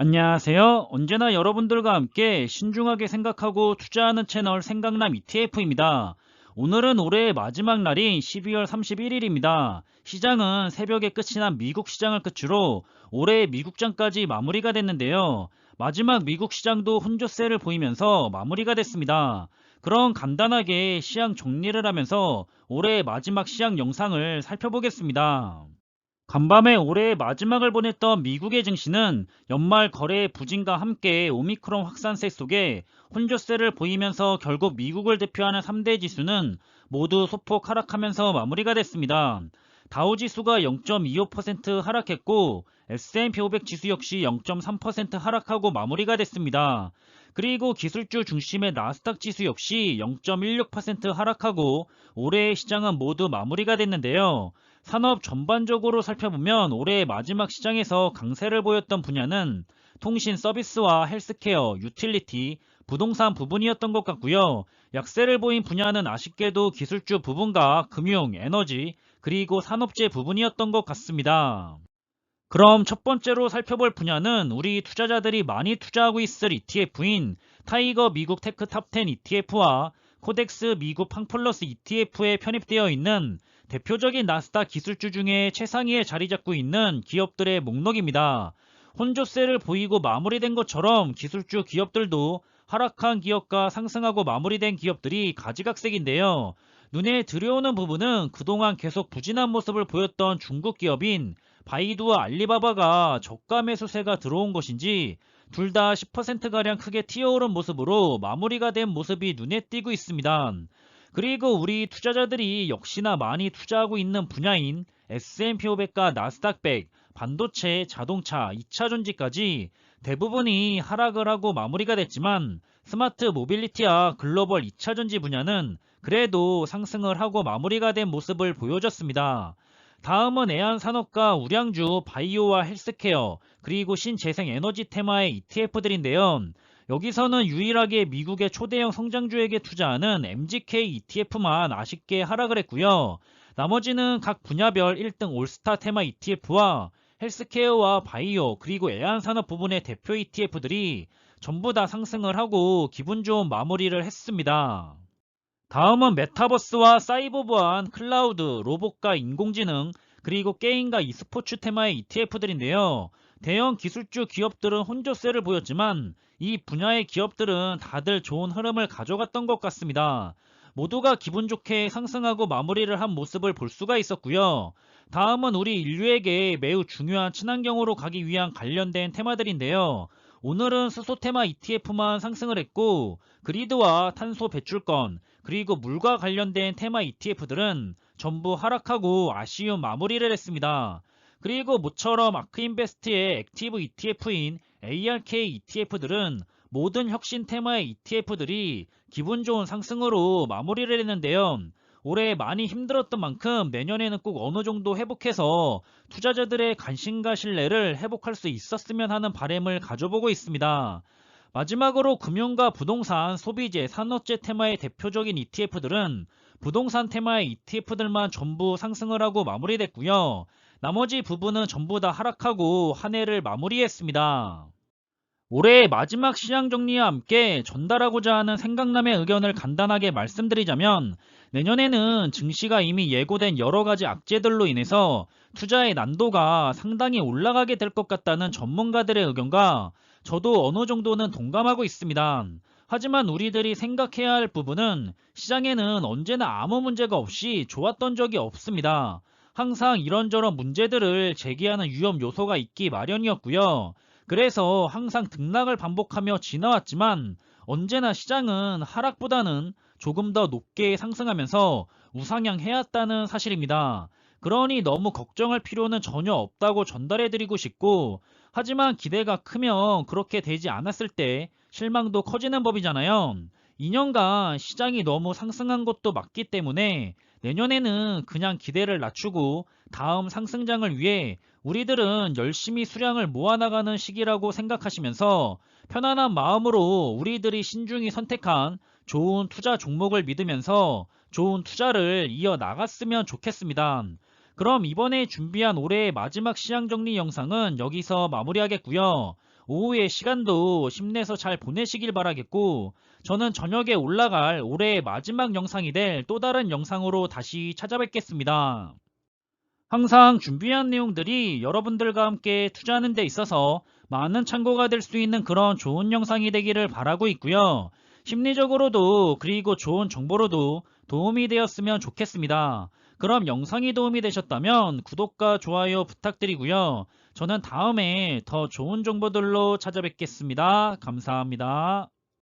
안녕하세요. 언제나 여러분들과 함께 신중하게 생각하고 투자하는 채널 생각남 ETF입니다. 오늘은 올해의 마지막 날인 12월 31일입니다. 시장은 새벽에 끝이 난 미국 시장을 끝으로 올해의 미국장까지 마무리가 됐는데요. 마지막 미국 시장도 혼조세를 보이면서 마무리가 됐습니다. 그럼 간단하게 시장 정리를 하면서 올해의 마지막 시장 영상을 살펴보겠습니다. 간밤에 올해의 마지막을 보냈던 미국의 증시는 연말 거래 부진과 함께 오미크론 확산세 속에 혼조세를 보이면서 결국 미국을 대표하는 3대 지수는 모두 소폭 하락하면서 마무리가 됐습니다. 다우지수가 0.25% 하락했고 S&P 500 지수 역시 0.3% 하락하고 마무리가 됐습니다. 그리고 기술주 중심의 나스닥 지수 역시 0.16% 하락하고 올해의 시장은 모두 마무리가 됐는데요. 산업 전반적으로 살펴보면 올해 마지막 시장에서 강세를 보였던 분야는 통신 서비스와 헬스케어, 유틸리티, 부동산 부분이었던 것 같고요. 약세를 보인 분야는 아쉽게도 기술주 부분과 금융, 에너지, 그리고 산업재 부분이었던 것 같습니다. 그럼 첫 번째로 살펴볼 분야는 우리 투자자들이 많이 투자하고 있을 ETF인 타이거 미국 테크 탑10 ETF와 코덱스 미국 팡플러스 ETF에 편입되어 있는 대표적인 나스닥 기술주 중에 최상위에 자리 잡고 있는 기업들의 목록입니다. 혼조세를 보이고 마무리된 것처럼 기술주 기업들도 하락한 기업과 상승하고 마무리된 기업들이 가지각색인데요. 눈에 들여오는 부분은 그동안 계속 부진한 모습을 보였던 중국 기업인 바이두와 알리바바가 저가 매수세가 들어온 것인지 둘 다 10%가량 크게 튀어오른 모습으로 마무리가 된 모습이 눈에 띄고 있습니다. 그리고 우리 투자자들이 역시나 많이 투자하고 있는 분야인 S&P 500과 나스닥 100, 반도체, 자동차, 2차 전지까지 대부분이 하락을 하고 마무리가 됐지만 스마트 모빌리티와 글로벌 2차 전지 분야는 그래도 상승을 하고 마무리가 된 모습을 보여줬습니다. 다음은 애안산업과 우량주, 바이오와 헬스케어, 그리고 신재생 에너지 테마의 ETF들인데요. 여기서는 유일하게 미국의 초대형 성장주에게 투자하는 MGK ETF만 아쉽게 하락을 했고요. 나머지는 각 분야별 1등 올스타 테마 ETF와 헬스케어와 바이오 그리고 애안산업 부분의 대표 ETF들이 전부 다 상승을 하고 기분 좋은 마무리를 했습니다. 다음은 메타버스와 사이버 보안, 클라우드, 로봇과 인공지능, 그리고 게임과 e스포츠 테마의 ETF들인데요. 대형 기술주 기업들은 혼조세를 보였지만 이 분야의 기업들은 다들 좋은 흐름을 가져갔던 것 같습니다. 모두가 기분 좋게 상승하고 마무리를 한 모습을 볼 수가 있었고요. 다음은 우리 인류에게 매우 중요한 친환경으로 가기 위한 관련된 테마들인데요. 오늘은 수소 테마 ETF만 상승을 했고 그리드와 탄소 배출권 그리고 물과 관련된 테마 ETF들은 전부 하락하고 아쉬운 마무리를 했습니다. 그리고 모처럼 아크인베스트의 액티브 ETF인 ARK ETF들은 모든 혁신 테마의 ETF들이 기분 좋은 상승으로 마무리를 했는데요. 올해 많이 힘들었던 만큼 내년에는 꼭 어느 정도 회복해서 투자자들의 관심과 신뢰를 회복할 수 있었으면 하는 바람을 가져보고 있습니다. 마지막으로 금융과 부동산, 소비재, 산업재 테마의 대표적인 ETF들은 부동산 테마의 ETF들만 전부 상승을 하고 마무리됐고요. 나머지 부분은 전부 다 하락하고 한 해를 마무리했습니다. 올해의 마지막 시장 정리와 함께 전달하고자 하는 생각남의 의견을 간단하게 말씀드리자면 내년에는 증시가 이미 예고된 여러 가지 악재들로 인해서 투자의 난도가 상당히 올라가게 될 것 같다는 전문가들의 의견과 저도 어느 정도는 동감하고 있습니다. 하지만 우리들이 생각해야 할 부분은 시장에는 언제나 아무 문제가 없이 좋았던 적이 없습니다. 항상 이런저런 문제들을 제기하는 위험 요소가 있기 마련이었고요. 그래서 항상 등락을 반복하며 지나왔지만 언제나 시장은 하락보다는 조금 더 높게 상승하면서 우상향해왔다는 사실입니다. 그러니 너무 걱정할 필요는 전혀 없다고 전달해드리고 싶고 하지만 기대가 크면 그렇게 되지 않았을 때 실망도 커지는 법이잖아요. 2년간 시장이 너무 상승한 것도 맞기 때문에 내년에는 그냥 기대를 낮추고 다음 상승장을 위해 우리들은 열심히 수량을 모아나가는 시기라고 생각하시면서 편안한 마음으로 우리들이 신중히 선택한 좋은 투자 종목을 믿으면서 좋은 투자를 이어 나갔으면 좋겠습니다. 그럼 이번에 준비한 올해의 마지막 시장 정리 영상은 여기서 마무리하겠고요. 오후에 시간도 힘내서 잘 보내시길 바라겠고 저는 저녁에 올라갈 올해의 마지막 영상이 될 또 다른 영상으로 다시 찾아뵙겠습니다. 항상 준비한 내용들이 여러분들과 함께 투자하는 데 있어서 많은 참고가 될 수 있는 그런 좋은 영상이 되기를 바라고 있고요. 심리적으로도 그리고 좋은 정보로도 도움이 되었으면 좋겠습니다. 그럼 영상이 도움이 되셨다면 구독과 좋아요 부탁드리고요. 저는 다음에 더 좋은 정보들로 찾아뵙겠습니다. 감사합니다.